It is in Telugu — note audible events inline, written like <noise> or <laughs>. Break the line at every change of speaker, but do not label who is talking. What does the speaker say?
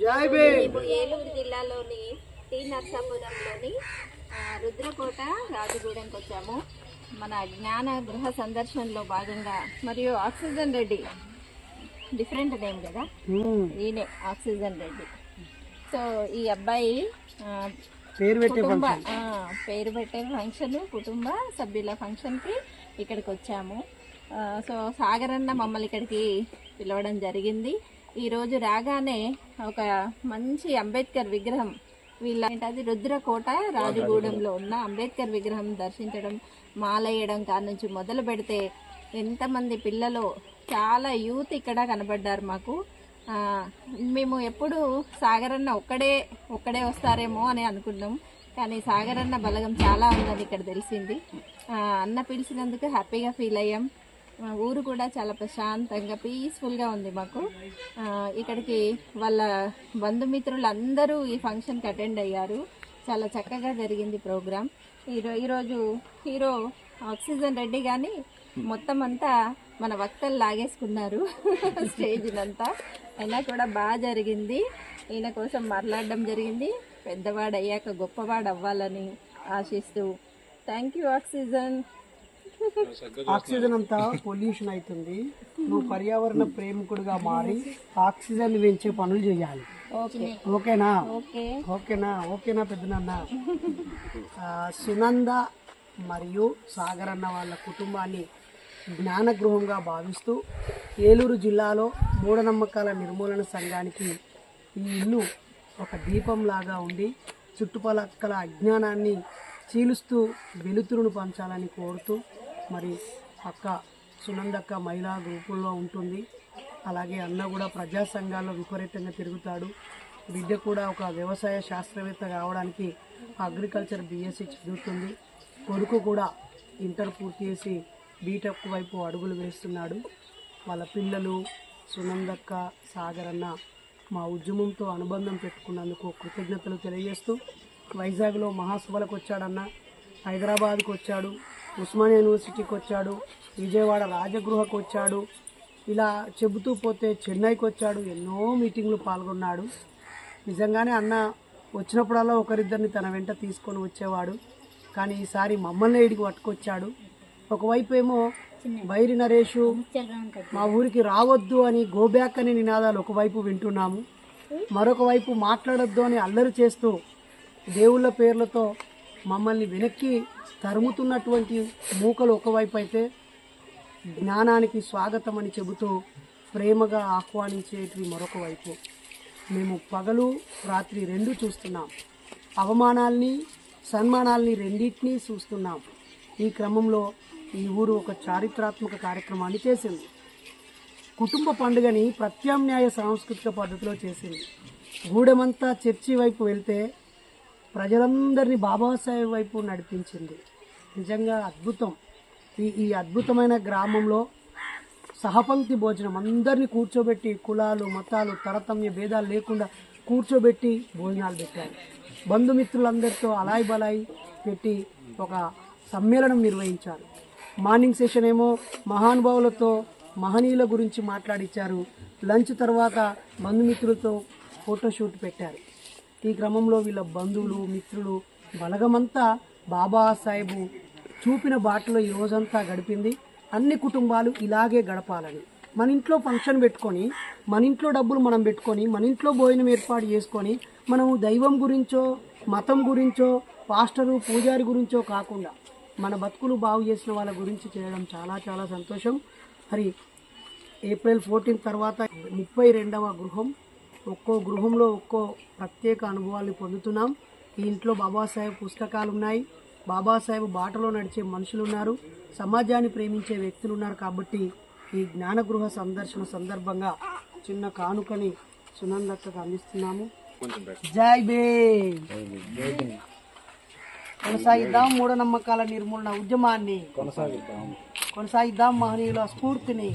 మేము ఏలూరు జిల్లాలోని టీ నర్సాపురంలోని రుద్రకోట రాజగూడెంకి వచ్చాము. మన జ్ఞాన గృహ సందర్శనలో భాగంగా మరియు ఆక్సిజన్ రెడ్డి. డిఫరెంట్ నేమ్ కదా? ఈయనే ఆక్సిజన్ రెడ్డి. సో ఈ అబ్బాయి
పేరు పెట్టే
కుటుంబ పేరు పెట్టే ఫంక్షన్ కుటుంబ సభ్యుల ఫంక్షన్కి ఇక్కడికి వచ్చాము. సో సాగర్ అన్న మమ్మల్ని ఇక్కడికి పిలవడం జరిగింది. ఈరోజు రాగానే ఒక మంచి అంబేద్కర్ విగ్రహం వీళ్ళ ఏంటది రుద్రకోట రాజగూడెంలో ఉన్న అంబేద్కర్ విగ్రహం దర్శించడం మాలయ్యడం కాడ నుంచి మొదలు పెడితే ఎంతమంది పిల్లలు చాలా యూత్ ఇక్కడ కనబడ్డారు మాకు. మేము ఎప్పుడు సాగరన్న ఒక్కడే ఒక్కడే వస్తారేమో అని అనుకున్నాం. కానీ సాగరన్న బలగం చాలా ఉందని ఇక్కడ తెలిసింది. అన్న పిలిచినందుకు హ్యాపీగా ఫీల్ అయ్యాం. మా ఊరు కూడా చాలా ప్రశాంతంగా పీస్ఫుల్గా ఉంది మాకు. ఇక్కడికి వాళ్ళ బంధుమిత్రులు అందరూ ఈ ఫంక్షన్కి అటెండ్ అయ్యారు. చాలా చక్కగా జరిగింది ప్రోగ్రామ్ ఈరో ఈరోజు హీరో ఆక్సిజన్ రెడ్డి కానీ మొత్తం అంతా మన వక్తలు లాగేసుకున్నారు <laughs> స్టేజ్నంతా అయినా కూడా బాగా జరిగింది. ఈయన కోసం మాట్లాడడం జరిగింది. పెద్దవాడు అయ్యాక గొప్పవాడు అవ్వాలని ఆశిస్తూ థ్యాంక్ యూ ఆక్సిజన్.
ఆక్సిజన్ అంతా పొల్యూషన్ అవుతుంది. నువ్వు పర్యావరణ ప్రేమికుడిగా మారి ఆక్సిజన్ పెంచే పనులు చేయాలి.
ఓకే.
ఓకేనా?
ఓకే.
ఓకేనా? ఓకేనా పెద్దనన్న? సునంద మరియు సాగర్ అన్న వాళ్ళ కుటుంబాన్ని జ్ఞానగృహంగా భావిస్తూ ఏలూరు జిల్లాలో మూఢనమ్మకాల నిర్మూలన సంఘానికి ఈ ఇల్లు ఒక దీపంలాగా ఉండి చుట్టుపక్కల అజ్ఞానాన్ని చీలుస్తూ వెలుతురును పంచాలని కోరుతూ మరి అక్క సునందక్క మహిళా గ్రూపుల్లో ఉంటుంది. అలాగే అన్న కూడా ప్రజా సంఘాల్లో విపరీతంగా తిరుగుతాడు. బిడ్డ కూడా ఒక వ్యవసాయ శాస్త్రవేత్త కావడానికి అగ్రికల్చర్ బీఎస్సీ చదువుతుంది. కొడుకు కూడా ఇంటర్ పూర్తి చేసి బీటెక్ వైపు అడుగులు వేస్తున్నాడు. వాళ్ళ పిల్లలు సునందక్క సాగర్ అన్న మా ఉద్యమంతో అనుబంధం పెట్టుకున్నందుకు కృతజ్ఞతలు తెలియజేస్తూ వైజాగ్లో మహాసభలకు వచ్చాడన్న హైదరాబాద్కు వచ్చాడు. ఉస్మానియా యూనివర్సిటీకి వచ్చాడు విజయవాడ రాజగృహకు వచ్చాడు ఇలా చెబుతూ పోతే చెన్నైకి వచ్చాడు ఎన్నో మీటింగ్లు పాల్గొన్నాడు. నిజంగానే అన్న వచ్చినప్పుడల్లా ఒకరిద్దరిని తన వెంట తీసుకొని వచ్చేవాడు కానీ ఈసారి మమ్మల్ని ఇడికి పట్టుకొచ్చాడు. ఒకవైపు ఏమో బైరి నరేషు మా ఊరికి రావద్దు అని గోబ్యాక్ అనే నినాదాలు ఒకవైపు వింటున్నాము మరొక వైపు మాట్లాడొద్దు అని అల్లరి చేస్తూ దేవుళ్ళ పేర్లతో మమ్మల్ని వెనక్కి తరుముతున్నటువంటి మూకలు ఒకవైపు అయితే జ్ఞానానికి స్వాగతం అని చెబుతూ ప్రేమగా ఆహ్వానించేటివి మరొక వైపు. మేము పగలు రాత్రి రెండు చూస్తున్నాం. అవమానాల్ని సన్మానాల్ని రెండింటినీ చూస్తున్నాం. ఈ క్రమంలో ఈ ఊరు ఒక చారిత్రాత్మక కార్యక్రమాన్ని చేసింది. కుటుంబ పండుగని ప్రత్యామ్నాయ సాంస్కృతిక పద్ధతిలో చేసింది. గూడెమంతా చర్చి వైపు వెళ్తే ప్రజలందరినీ బాబాసాహెబ్ వైపు నడిపించింది. నిజంగా అద్భుతం. ఈ ఈ అద్భుతమైన గ్రామంలో సహపంక్తి భోజనం అందరినీ కూర్చోబెట్టి కులాలు మతాలు తరతమ్య భేదాలు లేకుండా కూర్చోబెట్టి భోజనాలు పెట్టారు. బంధుమిత్రులందరితో అలాయి బలాయి పెట్టి ఒక సమ్మేళనం నిర్వహించారు. మార్నింగ్ సెషన్ ఏమో మహానుభావులతో మహనీయుల గురించి మాట్లాడించారు లంచ్ తర్వాత బంధుమిత్రులతో ఫోటోషూట్ పెట్టారు. ఈ క్రమంలో వీళ్ళ బంధువులు మిత్రులు బలగమంతా బాబాసాహెబు చూపిన బాటలో ఈ రోజంతా గడిపింది. అన్ని కుటుంబాలు ఇలాగే గడపాలని. మన ఇంట్లో ఫంక్షన్ పెట్టుకొని మన ఇంట్లో డబ్బులు మనం పెట్టుకొని మన ఇంట్లో భోజనం ఏర్పాటు చేసుకొని మనము దైవం గురించో మతం గురించో పాస్టరు పూజారి గురించో కాకుండా మన బతుకులు బాగు చేసిన వాళ్ళ గురించి చేయడం చాలా చాలా సంతోషం. మరి ఏప్రిల్ ఫోర్టీన్ తర్వాత ముప్పై రెండవ గృహం ఒక్కో గృహంలో ఒక్కో ప్రత్యేక అనుభవాల్ని పొందుతున్నాం. ఈ ఇంట్లో బాబాసాహెబ్ పుస్తకాలు ఉన్నాయి బాబాసాహెబ్ బాటలో నడిచే మనుషులు ఉన్నారు సమాజాన్ని ప్రేమించే వ్యక్తులు ఉన్నారు కాబట్టి ఈ జ్ఞానగృహ సందర్శన సందర్భంగా చిన్న కానుకని సునందక్కకు అందిస్తున్నాము. జై బే కొనసాగిద్దాం మూఢనమ్మకాల నిర్మూలన ఉద్యమాన్ని. కొనసాగిద్దాం. మహనీయుల స్ఫూర్తిని.